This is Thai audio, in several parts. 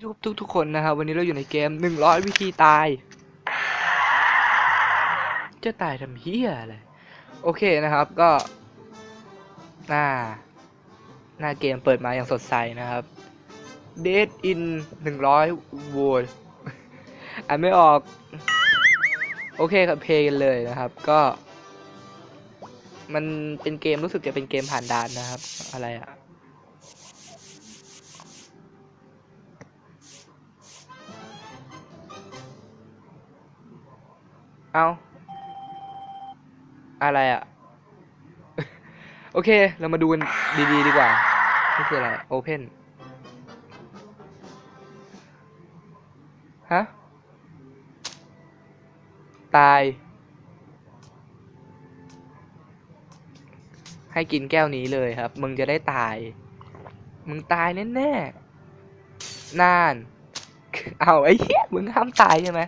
ทุกทุกทุกคนนะครับวันนี้เราอยู่ในเกมหนึ่งร้อยวิธีตาย จะตายทำเฮียอะไรโอเคนะครับก็หน้าหน้าเกมเปิดมาอย่างสดใสนะครับ Dead in หนึ่งร้อยโวตอ่านไม่ออก โอเคครับเพลย์กันเลยนะครับ ก็ มันเป็นเกมรู้สึกจะเป็นเกมผ่านด่านนะครับ อะไรอะ เอาอะไรอะโอเค เรามาดูกันดีๆ ดีกว่า นี่คืออะไร Open ฮะ ตาย ให้กินแก้วนี้เลยครับ มึงจะได้ตาย มึงตายแน่ๆนาน เอาไอ้เหี้ย มึงห้ามตายใช่ไหม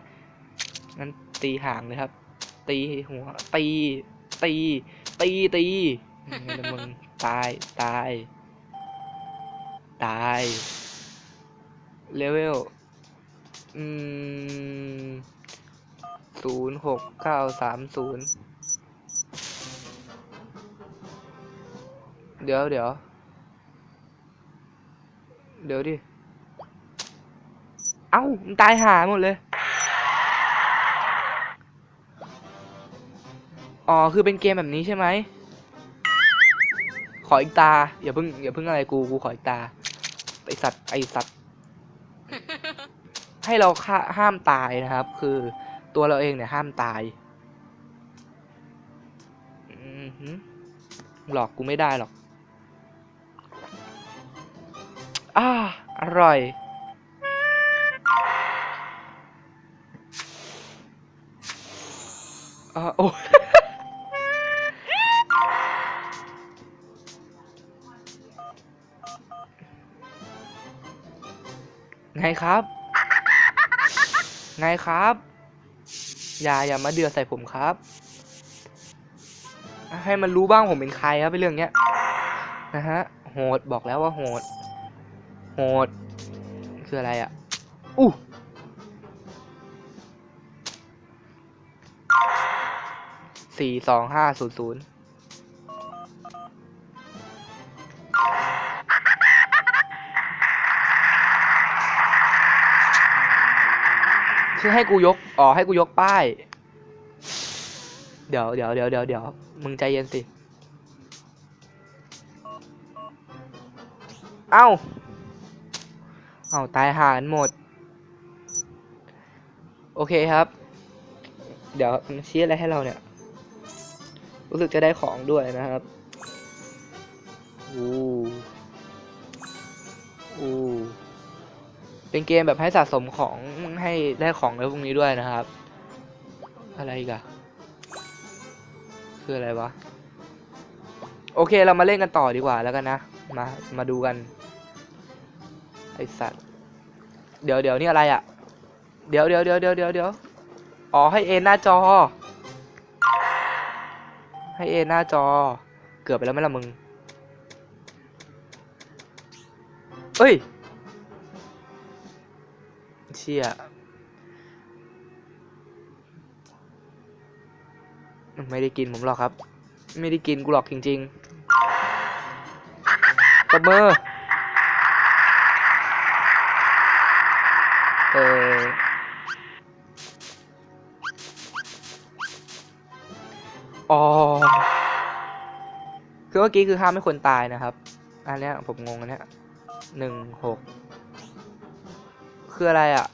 งั้น ตีห่างเลยครับ ตีหัว ตี ตี ตีตีมึงตายตาย ตายเลเวลอืมศูนย์หกเก้าสามศูนย์เดี๋ยวเดี๋ยวเดี๋ยวดิ เอ้า มันตายหาหมดเลย อ๋อคือเป็นเกมแบบนี้ใช่ไหมขออีกตาอย่าเพิ่งอย่าเพิ่งอะไรกูกูขออีกตาไอสัตว์ไอสัตว์ ให้เราฆ่าห้ามตายนะครับ คือตัวเราเองเนี่ยห้ามตายอือหือหลอกกูไม่ได้หรอกอ่าอร่อย อ่าโอ้ ไงครับ ไงครับ อย่าอย่ามาเดือดใส่ผมครับ ให้มันรู้บ้างผมเป็นใครครับเป็นเรื่องเนี้ยนะฮะ โหดบอกแล้วว่าโหด โหด คืออะไรอะ อู้สี่สองห้าศูนย์ศูนย์ คือให้กูยก อ๋อ ให้กูยกป้าย เดี๋ยวเดี๋ยวเดี๋ยวเดี๋ยวเดี๋ยวมึงใจเย็นสิ เอ้า เอ้า ตายหารหมด โอเคครับ เดี๋ยวมันชี้อะไรให้เราเนี่ย รู้สึกจะได้ของด้วยนะครับอู้อู้เป็นเกมแบบให้สะสมของ ให้ได้ของในพวกนี้ด้วยนะครับ อะไรกอะคืออะไรวะ โอเคเรามาเล่นกันต่อดีกว่าแล้วกันนะ มา มาดูกัน ไอสัตว์ เดี๋ยวเดี๋ยวนี่อะไรอะเดี๋ยวเดี๋ยวเดี๋ยวเดี๋ยวเดี๋ยวเดี๋ยวอ๋อให้เอ็นหน้าจอ ให้เอ็นหน้าจอ เกือบไปแล้วไหมล่ะมึง เอ้ย เชี่ย ไม่ได้กินผมหรอกครับ ไม่ได้กินกูหรอกจริงๆตบมือเอออ๋อคือเมื่อกี้คือห้ามไม่คนตายนะครับ อันเนี้ยผมงงอันเนี้ยหนึ่งหกคืออะไรอะ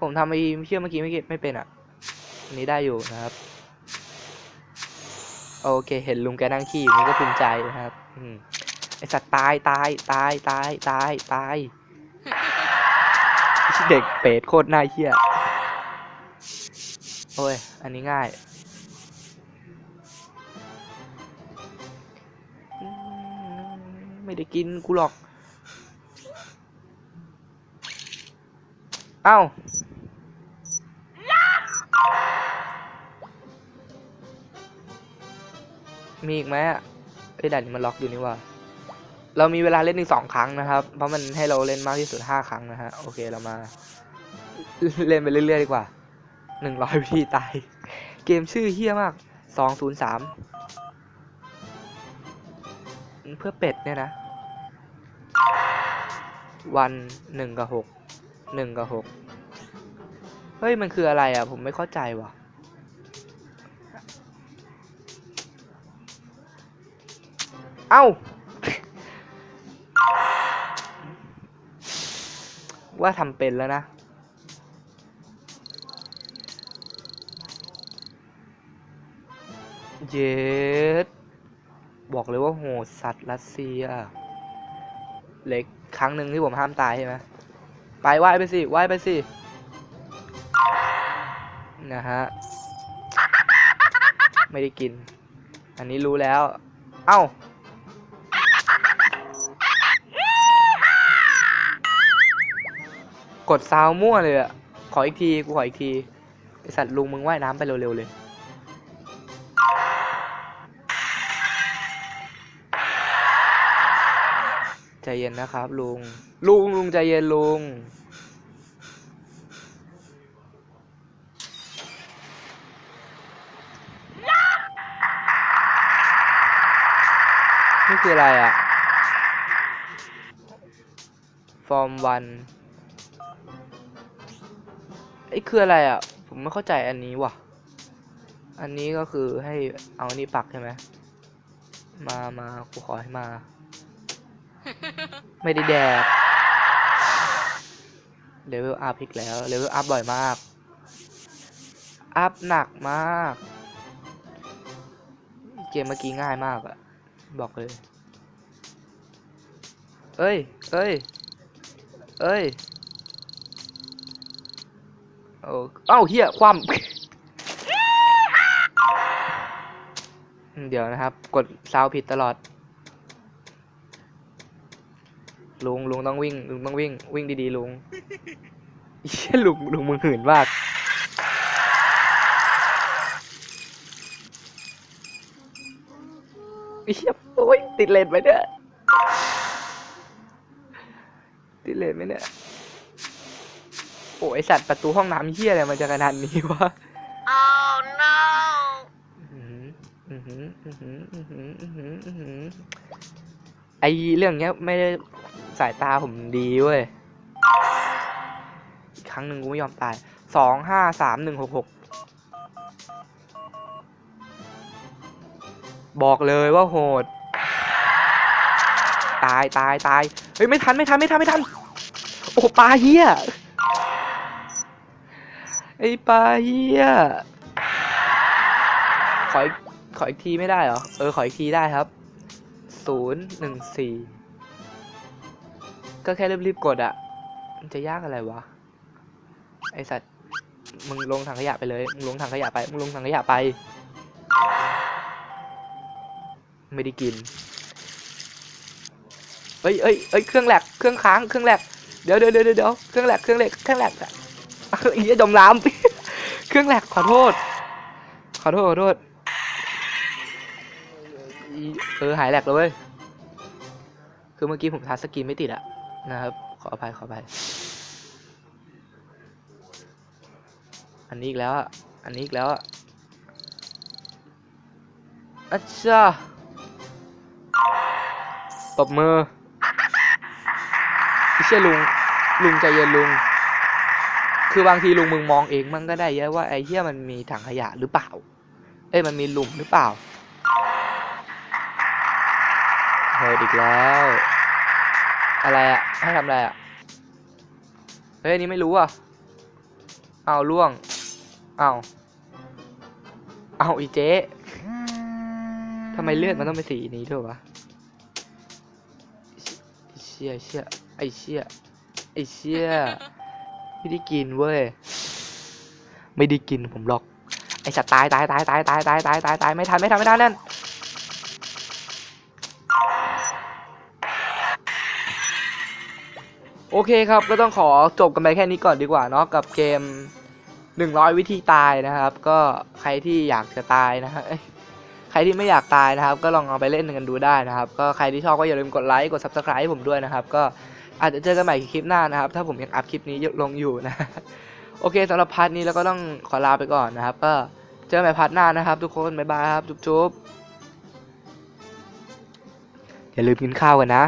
ผมทำไอ้เชื่อเมื่อกี้ไม่เก็บไม่เป็นอะ นี้ได้อยู่นะครับ โอเคเห็นลุงแกนั่งขี้อยู่นี่ก็ภูมิใจนะครับ อืมไอสัตว์ตายตายตายตายตายตายเด็กเป็ดโคตรน่าเหี้ยโอ้ย อันนี้ง่ายไม่ได้กินกูหรอก เอ้า มีอีกไหมเอ้ยด่านนี้มันล็อกอยู่นี่ว่า เรามีเวลาเล่นอีกสองครั้งนะครับ เพราะมันให้เราเล่นมากที่สุดห้าครั้งนะฮะ โอเคเรามา เล่นไปเรื่อยๆดีกว่าหนึ่งร้อยวิธีตาย เกมชื่อเฮี้ยมากสองศูนย์สามเพื่อเป็ดเนี่ยนะ วันหนึ่งกับหกหนึ่งกับหกเฮ้ย มันคืออะไรอะ ผมไม่เข้าใจว่ะ เอ้า ว่าทำเป็นแล้วนะเย็ดบอกเลยว่าโหดสัตว์รัสเซีย เล็กครั้งหนึ่งที่ผมห้ามตายใช่ไหมไปไหว้ไปสิไหว้ไปสิ นะฮะ ไม่ได้กิน อันนี้รู้แล้ว เอ้า กดซาวมั่วเลยอะขออีกที กูขออีกที ไอสัตว์ลุงมึงว่ายน้ำไปเร็วๆเลย ใจเย็นนะครับ ลุง ลุงลุงใจเย็นลุง นี่คืออะไรอะฟอร์มวัน ไอ้คืออะไรอะ ผมไม่เข้าใจอันนี้ว่ะ อันนี้ก็คือให้เอาอันนี้ปักใช่ไหม มามากูขอให้มา ไม่ได้แดกเลเวลอัพอีกแล้ว เลเวลอัพบ่อยมาก อัพหนักมาก เกมเมื่อกี้ง่ายมากอะบอกเลย เอ้ย เอ้ย เอ้ย โอ้เอ้าเฮียคว่ำเดี๋ยวนะครับ กดซาวผิดตลอด ลุงลุงต้องวิ่ง ลุงต้องวิ่ง วิ่งดีๆลุงเชี่ยลุงลุงมึงหื่นมากเฮียโอ้ยติดเลนไปเนี่ยติดเลนไหมเนี่ย โอ้ยไอสัตว์ประตูห้องน้ำเฮียอะไรมันจะขนาดนี้วะ Oh no! อื้อหืออื้อหืออื้อหืออื้อหืออื้อหืออื้อหือไอเรื่องเนี้ยไม่ได้สายตาผมดีเว้ยอีกครั้งหนึ่งกูไม่ยอมตายสองห้าสามหนึ่งหกหกบอกเลยว่าโหด ตายตายตายเฮ้ยไม่ทันไม่ทันไม่ทันไม่ทัน โอ้ปลาเฮีย ไอปลาเฮียขออีกขออีกทีไม่ได้เหรอ เออ ขออีกทีได้ครับ ศูนย์หนึ่งสี่ ก็แค่รีบๆกดอะมันจะยากอะไรวะ ไอสัตว์ มึงลงถังขยะไปเลย มึงลงถังขยะไป มึงลงถังขยะไป ไม่ได้กิน เอ้ยเอ้ยเอ้ยเครื่องแหลก เครื่องค้าง เครื่องแหลก เดี๋ยวเดี๋ยวเดี๋ยวเดี๋ยวเครื่องแหลก เครื่องแหลกเครื่องแหลก อะอีจมน้ำเครื่องแหลกขอโทษ ขอโทษขอโทษอีเออหายแหลกแล้วเว้ยคือเมื่อกี้ผมทัชสกรีนไม่ติดอะนะครับ ขออภัยขออภัยอันนี้อีกแล้วอะอันนี้อีกแล้วอะอัชชาตบมือไม่ใช่ลุง ลุงใจเย็นลุง คือบางทีลุงมึงมองเองมันก็ได้เยอะว่าไอ้เหี้ยมันมีถังขยะหรือเปล่า เอ้ยมันมีหลุมหรือเปล่าโหดอีกแล้ว อะไรอะให้ทำอะไรอะเฮ้ยอันนี้ไม่รู้อะเอาล่วง เอาเอาอีเจ๊ทำไมเลือดมันต้องเป็นสีนี้ด้วยวะไอ้เชี่ยเชี่ยไอเชี่ยไอเชี่ย ไม่ได้กินเว้ย ไม่ได้กินผมหรอก ไอสัตว์ตายตายตายตายตายตายตายตายตายไม่ทันไม่ทันไม่ทันนั่นโอเคครับก็ต้องขอจบกันไปแค่นี้ก่อนดีกว่าเนาะกับเกม 100 วิธีตายนะครับ ก็ใครที่อยากจะตายนะฮะใครที่ไม่อยากตายนะครับ ก็ลองเอาไปเล่นกันดูได้นะครับ ก็ใครที่ชอบก็อย่าลืมกดไลค์กด subscribe ให้ผมด้วยนะครับ ก็ อาจจะเจอกันใหม่คลิปหน้านะครับ ถ้าผมยังอัพคลิปนี้ลงอยู่นะ โอเคสำหรับพาร์ทนี้เราก็ต้องขอลาไปก่อนนะครับ ก็เจอกันใหม่พาร์ทหน้านะครับ ทุกคนบ๊ายบายครับจุ๊บๆอย่าลืมกินข้าวกันนะ